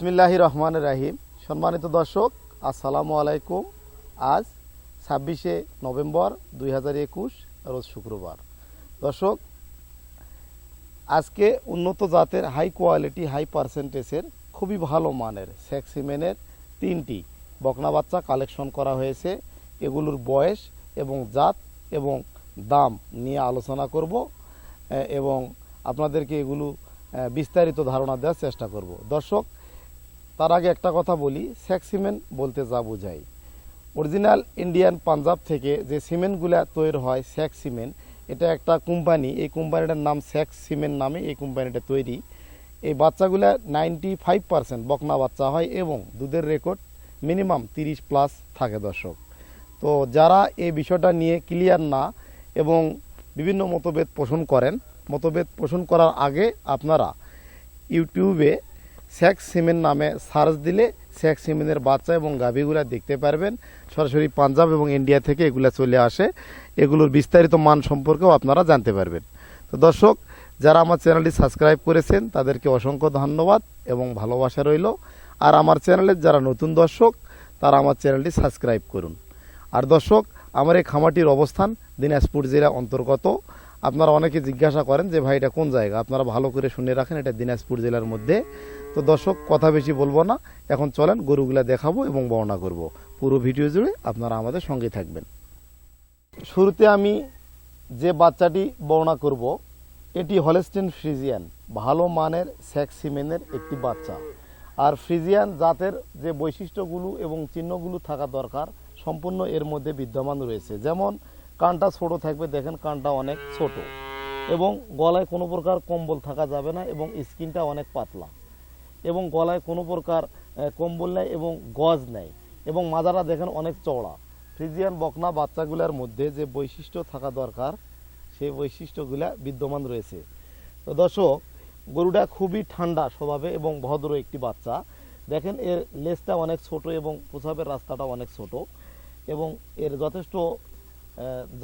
বিসমিল্লাহ রহমান রাহিম। সম্মানিত দর্শক, আসসালামু আলাইকুম। আজ ছাব্বিশে নভেম্বর দুই হাজার একুশ, রোজ শুক্রবার। দর্শক, আজকে উন্নত জাতের হাই কোয়ালিটি হাই পার্সেন্টেজের খুবই ভালো মানের সেক্সিমেনের তিনটি বকনা বাচ্চা কালেকশন করা হয়েছে। এগুলোর বয়স এবং জাত এবং দাম নিয়ে আলোচনা করব এবং আপনাদেরকে এগুলো বিস্তারিত ধারণা দেওয়ার চেষ্টা করব। দর্শক তার আগে একটা কথা বলি স্যাক সিমেন্ট বলতে যা বোঝাই অরিজিনাল ইন্ডিয়ান পাঞ্জাব থেকে যে সিমেন্টগুলা তৈরি হয় স্যাক সিমেন্ট, এটা একটা কোম্পানি, এই কোম্পানিটার নাম স্যাক সিমেন্ট নামে এই কোম্পানিটা তৈরি। এই বাচ্চাগুলো নাইনটি ফাইভ পার্সেন্ট বকনা বাচ্চা হয় এবং দুধের রেকর্ড মিনিমাম তিরিশ প্লাস থাকে দর্শক। তো যারা এই বিষয়টা নিয়ে ক্লিয়ার না এবং বিভিন্ন মতভেদ পোষণ করেন, মতভেদ পোষণ করার আগে আপনারা ইউটিউবে স্যাক্স সিমেন নামে সার্চ দিলে স্যাক্স সিমেন্টের বাচ্চা এবং গাভীগুলা দেখতে পারবেন। সরাসরি পাঞ্জাব এবং ইন্ডিয়া থেকে এগুলা চলে আসে। এগুলোর বিস্তারিত মান সম্পর্কেও আপনারা জানতে পারবেন। তো দর্শক, যারা আমার চ্যানেলটি সাবস্ক্রাইব করেছেন, তাদেরকে অসংখ্য ধন্যবাদ এবং ভালোবাসা রইল। আর আমার চ্যানেলের যারা নতুন দর্শক, তারা আমার চ্যানেলটি সাবস্ক্রাইব করুন। আর দর্শক, আমার এই খামাটির অবস্থান দিনাজপুর জেলা অন্তর্গত। আপনারা অনেকে জিজ্ঞাসা করেন যে, ভাই, এটা কোন জায়গা? আপনারা ভালো করে শুনে রাখেন, এটা দিনাজপুর জেলার মধ্যে। তো দর্শক, কথা বেশি বলব না। এখন চলেন, গরুগুলা দেখাবো এবং বর্ণনা করব। পুরো ভিডিও জুড়ে আপনারা আমাদের সঙ্গে থাকবেন। শুরুতে আমি যে বাচ্চাটি বর্ণনা করব, এটি হলেস্টিন ফ্রিজিয়ান, ভালো মানের স্যাক্সিমেনের একটি বাচ্চা। আর ফ্রিজিয়ান জাতের যে বৈশিষ্ট্যগুলো এবং চিহ্নগুলো থাকা দরকার, সম্পূর্ণ এর মধ্যে বিদ্যমান রয়েছে। যেমন কানটা ছোট থাকবে, দেখেন কানটা অনেক ছোট। এবং গলায় কোনো প্রকার কম্বল থাকা যাবে না এবং স্কিনটা অনেক পাতলা। এবং গলায় কোনো প্রকার কম্বল নেয় এবং গজ নেয় এবং মাজারা দেখেন অনেক চওড়া। ফ্রিজিয়ান বকনা বাচ্চাগুলোর মধ্যে যে বৈশিষ্ট্য থাকা দরকার, সেই বৈশিষ্ট্যগুলা বিদ্যমান রয়েছে। তো দর্শক, গরুটা খুবই ঠান্ডা স্বভাবে এবং ভদ্র একটি বাচ্চা। দেখেন এর লেজটা অনেক ছোট এবং প্রসাবের রাস্তাটা অনেক ছোট। এবং এর যথেষ্ট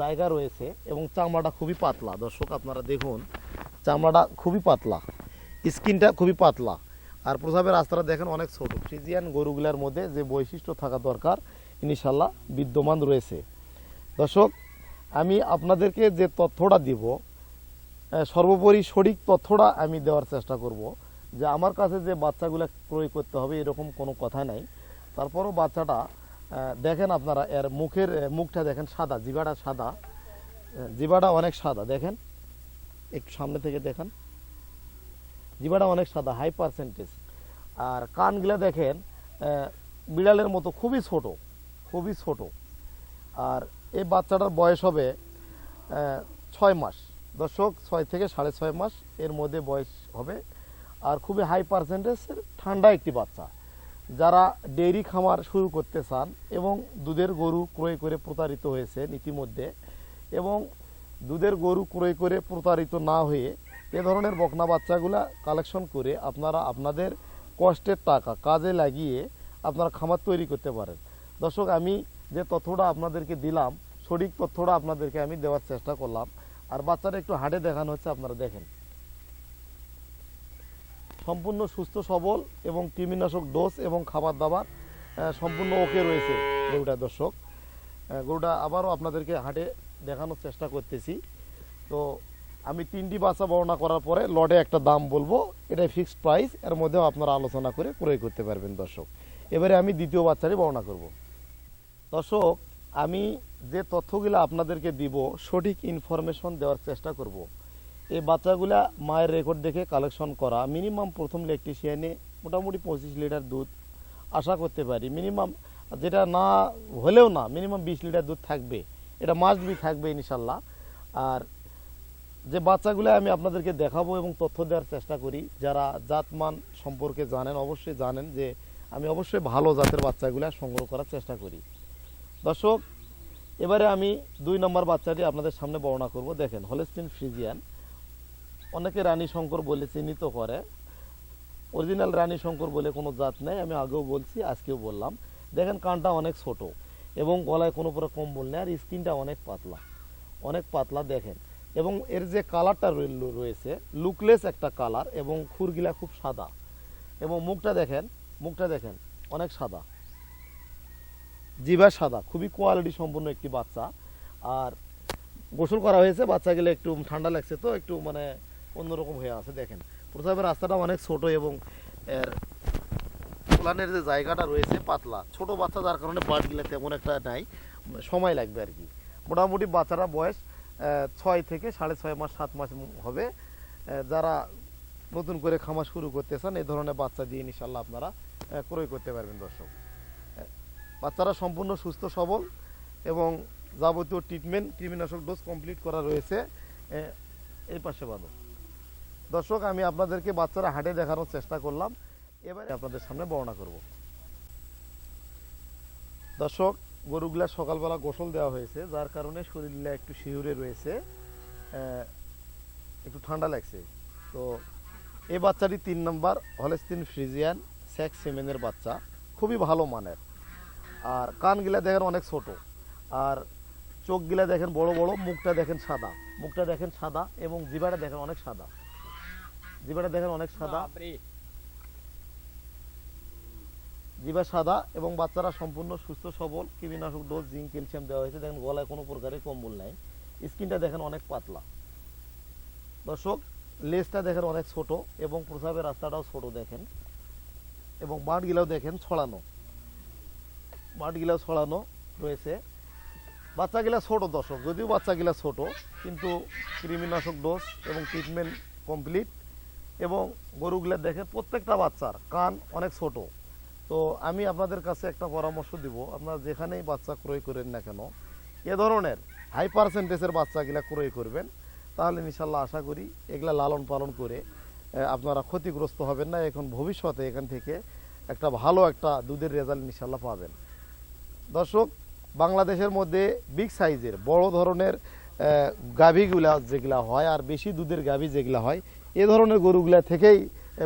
জায়গা রয়েছে এবং চামড়াটা খুবই পাতলা। দর্শক, আপনারা দেখুন, চামড়াটা খুবই পাতলা, স্কিনটা খুবই পাতলা। আর প্রসাবের রাস্তাটা দেখেন অনেক ছোট। ফ্রিজিয়ান গরুগুলার মধ্যে যে বৈশিষ্ট্য থাকা দরকার ইনশাল্লাহ বিদ্যমান রয়েছে। দর্শক, আমি আপনাদেরকে যে তথ্যটা দিব সর্বোপরি সঠিক তথ্যটা আমি দেওয়ার চেষ্টা করব যে আমার কাছে যে বাচ্চাগুলো ক্রয় করতে হবে এরকম কোনো কথা নাই। তারপরও বাচ্চাটা দেখেন আপনারা, এর মুখের মুখটা দেখেন সাদা জিবাটা সাদা। জিবাটা অনেক সাদা, দেখেন। একটু সামনে থেকে দেখেন। জিবাটা অনেক সাদা হাই পার্সেন্টেজ আর কানগুলা দেখেন বিড়ালের মতো, খুবই ছোট খুবই ছোট। আর এই বাচ্চাটার বয়স হবে ছয় মাস। দর্শক, ছয় থেকে সাড়ে ছয় মাস, এর মধ্যে বয়স হবে। আর খুবই হাই পার্সেন্টেজ ঠান্ডা একটি বাচ্চা। যারা ডেইরি খামার শুরু করতে চান এবং দুধের গরু ক্রয় করে প্রতারিত হয়েছে ইতিমধ্যে এবং দুধের গরু ক্রয় করে প্রতারিত না হয়ে এ ধরনের বকনা বাচ্চাগুলা কালেকশন করে আপনারা আপনাদের কষ্টের টাকা কাজে লাগিয়ে আপনারা খামার তৈরি করতে পারেন। দর্শক, আমি যে তথ্যটা আপনাদেরকে দিলাম, সঠিক তথ্যটা আপনাদেরকে আমি দেওয়ার চেষ্টা করলাম। আর বাচ্চারা একটু হাটে দেখানো হচ্ছে, আপনারা দেখেন। সম্পূর্ণ সুস্থ, সবল এবং কৃমিনাশক ডোজ এবং খাবার দাবার সম্পূর্ণ ওকে রয়েছে গরুটা, দর্শক। গরুটা আবারও আপনাদেরকে হাটে দেখানোর চেষ্টা করতেছি। তো আমি তিনটি বাচ্চা বর্ণনা করার পরে লটে একটা দাম বলব। এটাই ফিক্সড প্রাইস এর মধ্যেও আপনারা আলোচনা করে ক্রয় করতে পারবেন, দর্শক। এবারে আমি দ্বিতীয় বাচ্চারই বর্ণনা করব। দর্শক, আমি যে তথ্যগুলো আপনাদেরকে দিব, সঠিক ইনফরমেশন দেওয়ার চেষ্টা করব। এই বাচ্চাগুলা মায়ের রেকর্ড দেখে কালেকশন করা। মিনিমাম প্রথম ইলেকট্রিশিয়ানে মোটামুটি পঁচিশ লিটার দুধ আশা করতে পারি। মিনিমাম যেটা না হলেও না মিনিমাম বিশ লিটার দুধ থাকবে। এটা মাস্ট বি থাকবে ইনশাল্লাহ। আর যে বাচ্চাগুলো আমি আপনাদেরকে দেখাবো এবং তথ্য দেওয়ার চেষ্টা করি, যারা জাতমান সম্পর্কে জানেন, অবশ্যই জানেন যে আমি অবশ্যই ভালো জাতের বাচ্চাগুলো সংগ্রহ করার চেষ্টা করি। দর্শক, এবারে আমি দুই নম্বর বাচ্চাটি আপনাদের সামনে বর্ণনা করব। দেখেন হলেস্টিন ফ্রিজিয়ান অনেকে রানী শঙ্কর বলে চিহ্নিত করে। অরিজিনাল রানী শঙ্কর বলে কোনো জাত নেই, আমি আগেও বলছি, আজকেও বললাম। দেখেন, কানটা অনেক ছোট এবং গলায় কোনো প্রকার কম্বল নেই, আর স্কিনটা অনেক পাতলা অনেক পাতলা দেখেন। এবং এর যে কালারটা রয়েছে, লুকলেস একটা কালার এবং খুরগিলা খুব সাদা। এবং মুখটা দেখেন মুখটা দেখেন, অনেক সাদা। জিভা সাদা, খুবই কোয়ালিটি সম্পন্ন একটি বাচ্চা। আর গোসল করা হয়েছে, বাচ্চা গেলে একটু ঠান্ডা লাগছে তো, একটু মানে অন্যরকম হয়ে আছে, দেখেন। প্রথমে রাস্তাটা অনেক ছোট এবং এর প্লানের যে জায়গাটা রয়েছে পাতলা। ছোট বাচ্চা, যার কারণে বাটগুলো তেমন একটা নাই, সময় লাগবে আর কি। মোটামুটি বাচ্চারা বয়স ছয় থেকে সাড়ে ছয় মাস, সাত মাস হবে। যারা নতুন করে খামার শুরু করতে চান এই ধরনের বাচ্চা দিয়ে ইনশাল্লাহ আপনারা ক্রয় করতে পারবেন, দর্শক। বাচ্চারা সম্পূর্ণ সুস্থ, সবল এবং যাবতীয় ট্রিটমেন্ট কৃমিনাশক ডোজ কমপ্লিট করা রয়েছে। এই পাশে ভালো দর্শক, আমি আপনাদেরকে বাচ্চারা হাটে দেখানোর চেষ্টা করলাম। এবারে আপনাদের সামনে বর্ণনা করব। দর্শক, গরুগুলা সকালবেলা গোসল দেওয়া হয়েছে, যার কারণে শরীরটা একটু শিহুরে রয়েছে একটু ঠান্ডা লাগছে। তো এই বাচ্চাটি তিন নম্বর হলেস্তিন ফ্রিজিয়ান স্যাক্স সেমেনের বাচ্চা, খুবই ভালো মানের। আর কানগুলা দেখেন অনেক ছোট, আর চোখগুলা দেখেন বড় বড়, মুখটা দেখেন সাদা। মুখটা দেখেন সাদা এবং জিবাটা দেখেন অনেক সাদা। জিবাটা দেখেন অনেক সাদা। জিবা সাদা এবং বাচ্চারা সম্পূর্ণ সুস্থ সবল। কৃমিনাশক ডোজ জিঙ্ক ক্যালসিয়াম দেওয়া হয়েছে। দেখেন গলায় কোনো প্রকারের কম্বল নাই। স্কিনটা দেখেন অনেক পাতলা। দর্শক লেজটা দেখেন অনেক ছোট এবং প্রসাবের রাস্তাটাও ছোট দেখেন। এবং বাঁটগুলাও দেখেন ছড়ানো। বাঁটগুলাও ছড়ানো রয়েছে। বাচ্চাগুলা ছোট দর্শক যদিও বাচ্চাগুলা ছোট কিন্তু কৃমিনাশক ডোজ এবং ট্রিটমেন্ট কমপ্লিট। এবং গরুগুলা দেখে প্রত্যেকটা বাচ্চার কান অনেক ছোট। তো আমি আপনাদের কাছে একটা পরামর্শ দিব। আপনারা যেখানেই বাচ্চা ক্রয় করেন না কেন, এ ধরনের হাই পার্সেন্টেজের বাচ্চাগুলা ক্রয় করবেন। তাহলে ইনশাল্লাহ আশা করি এগুলা লালন পালন করে আপনারা ক্ষতিগ্রস্ত হবেন না। এখন ভবিষ্যতে এখান থেকে একটা ভালো একটা দুধের রেজাল্ট ইনশাল্লাহ পাবেন। দর্শক, বাংলাদেশের মধ্যে বিগ সাইজের বড় ধরনের গাভীগুলা যেগুলা হয় আর বেশি দুধের গাভী যেগুলা হয় এ ধরনের গরুগুলা থেকেই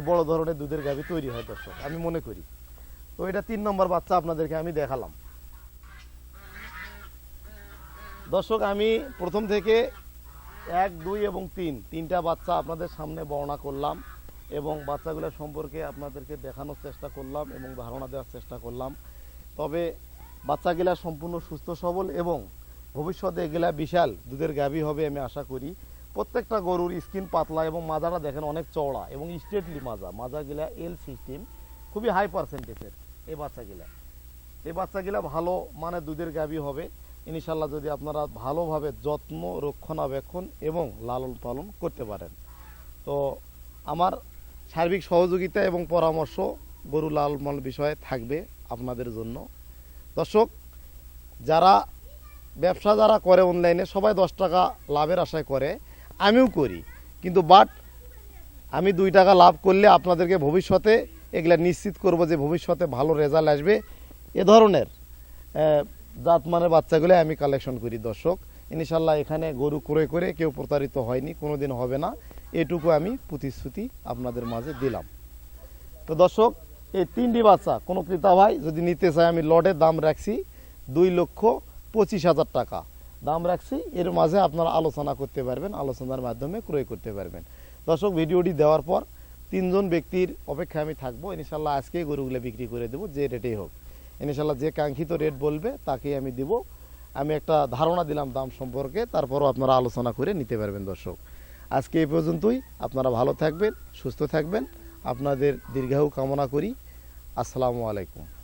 বড় ধরনের দুধের গাভী তৈরি হয়, দর্শক, আমি মনে করি। তো এটা তিন নম্বর বাচ্চা আপনাদেরকে আমি দেখালাম। দর্শক, আমি প্রথম থেকে এক, দুই এবং তিন, তিনটা বাচ্চা আপনাদের সামনে বর্ণনা করলাম এবং বাচ্চাগুলো সম্পর্কে আপনাদেরকে দেখানোর চেষ্টা করলাম এবং ধারণা দেওয়ার চেষ্টা করলাম। তবে বাচ্চাগুলা সম্পূর্ণ সুস্থ সবল এবং ভবিষ্যতে এগুলা বিশাল দুধের গাভী হবে, আমি আশা করি। প্রত্যেকটা গরুর স্কিন পাতলা এবং মাজাটা দেখেন অনেক চওড়া এবং স্ট্রেটলি মাজা। মাজাগুলা এল সিস্টেম খুবই হাই পার্সেন্টেজের এই বাচ্চাগুলা। এই বাচ্চাগুলা ভালো মানে দুধের গাভী হবে। ইনশাল্লাহ যদি আপনারা ভালোভাবে যত্ন, রক্ষণাবেক্ষণ এবং লালন পালন করতে পারেন। তো আমার সার্বিক সহযোগিতা এবং পরামর্শ গরু লালন পালন বিষয়ে থাকবে আপনাদের জন্য। দর্শক, যারা ব্যবসা যারা করে অনলাইনে সবাই দশ টাকা লাভের আশায় করে। আমিও করি। কিন্তু বাট আমি দুই টাকা লাভ করলে আপনাদেরকে ভবিষ্যতে এগুলা নিশ্চিত করব যে ভবিষ্যতে ভালো রেজাল্ট আসবে। এ ধরনের আহ, জাতমানের বাচ্চাগুলো আমি কালেকশন করি দর্শক। ইনশাল্লাহ এখানে গরু ক্রয় করে কেউ প্রতারিত হয়নি কোনো দিন হবে না। এটুকু আমি প্রতিশ্রুতি আপনাদের মাঝে দিলাম। তো দর্শক এই তিনটি বাচ্চা কোনো ক্রেতা ভাই যদি নিতে চায় আমি লটের দাম রাখছি দুই লক্ষ পঁচিশ হাজার টাকা। দাম রাখছি, এর মাঝে আপনারা আলোচনা করতে পারবেন, আলোচনার মাধ্যমে ক্রয় করতে পারবেন। দর্শক, ভিডিওটি দেওয়ার পর তিনজন ব্যক্তির অপেক্ষায় আমি থাকব। ইনশাল্লাহ আজকেই গরুগুলো বিক্রি করে দেবো, যে রেটেই হোক। ইনশাল্লাহ যে কাঙ্ক্ষিত রেট বলবে তাকেই আমি দিব। আমি একটা ধারণা দিলাম দাম সম্পর্কে, তারপরও আপনারা আলোচনা করে নিতে পারবেন দর্শক। আজকে এই পর্যন্তই, আপনারা ভালো থাকবেন, সুস্থ থাকবেন। আপনাদের দীর্ঘায়ু কামনা করি। আসসালামু আলাইকুম।